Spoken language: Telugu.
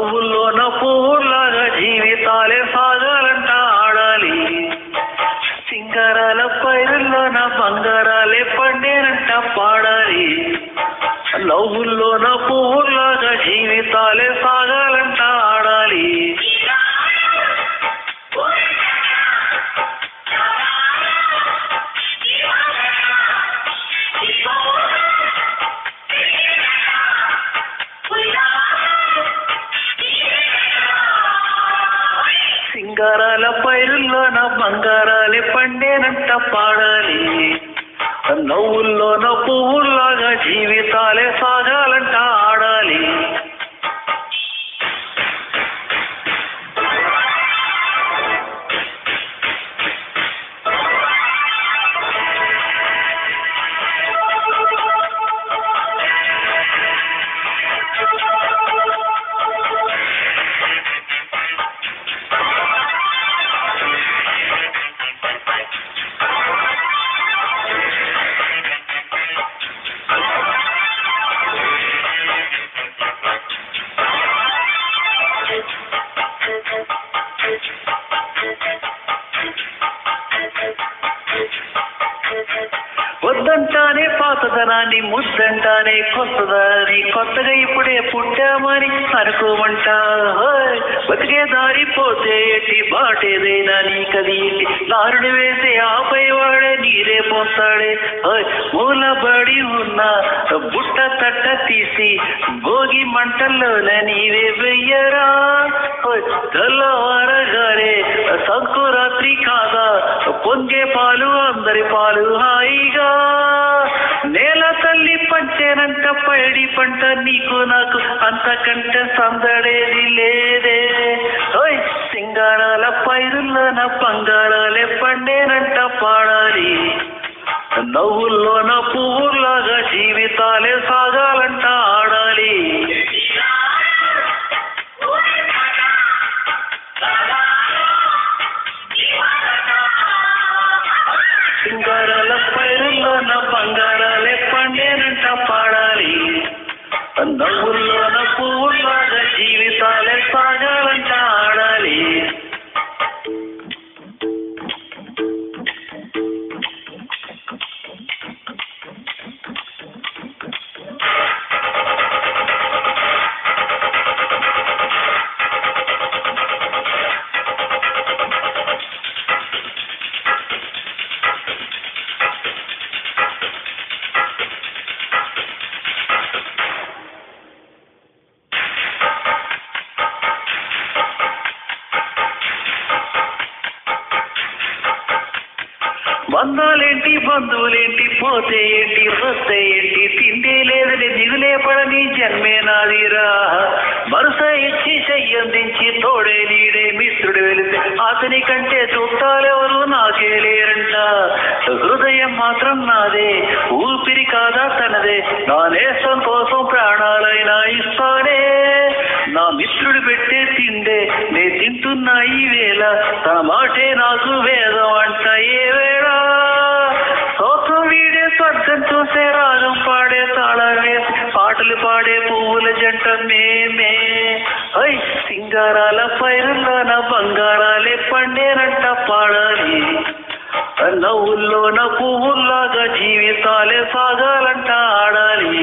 నవ్వుల్లోన పువ్వుల్లాగా జీవితాలే సాగాలంట ఆడాలి సింగారాల పైరుల్లోన బంగారాలే పండేనంట పాడాలి. లవ్వుల్లోన పువ్వుల్లాగా జీవితాలే సాగాలంట బంగారాల పైరుల్లోన బంగారాలే పండేనంట పాడాలి. నవ్వుల్లోన పువ్వుల్లాగా జీవితం ముద్దంటానే పాతదనాన్ని ముద్దంటానే కొత్తదాని కొత్తగా ఇప్పుడే పుట్టామని అనుకోమంట. బతికే దారి పోతే ఎట్టి బాటేదైనా నీకది ఇల్లి. నారుడు వేసే ఆపై వాడే నీరే పోస్తాడే. హోయ్, మూలబడి ఉన్న బుట్ట తట్ట తీసి భోగి మంటల్లోనే నీవే వెయ్యరా. హోయ్, తెల్లవారగానే సంకురాత్రి కాదా. పొంగే పాలు అందరి పాలు హాయ్. పైడి పంట నీకు నాకు అంతకంటే సందడేది లేదే. ఓయ్ సింగారాల పైరుల్లోన పంగారాలే పండేనంట పాడాలి. నవ్వుల్లోన పువ్వుల్లాగా జీవితాలే సాగాలంట ఆడ బంధాలేంటి బంధువులేంటి పోతే ఏంటి వస్తే ఏంటి తిండే లేదని దిగులే పడని జన్మే నాదిరా. వరుస ఇచ్చి చెయ్యందించి తోడే నీడే మిత్రుడు వెళితే అతని కంటే చుట్టాలెవరు నాకే లేరంట. హృదయం మాత్రం నాదే ఊపిరి కాదా తనదే. నా నేస్తం కోసం ప్రాణాలైనా ఇస్తానే. నా మిత్రుడు పెట్టే తిండే నే తింటున్నా ఈ వేళ తన మాటే నాకు వేదం సింగారాల పైరుల్లోన బంగారాలే పండేనంట పాడాలి. నవ్వుల్లోన పువ్వుల్లాగా జీవితాలే సాగాలంట ఆడాలి.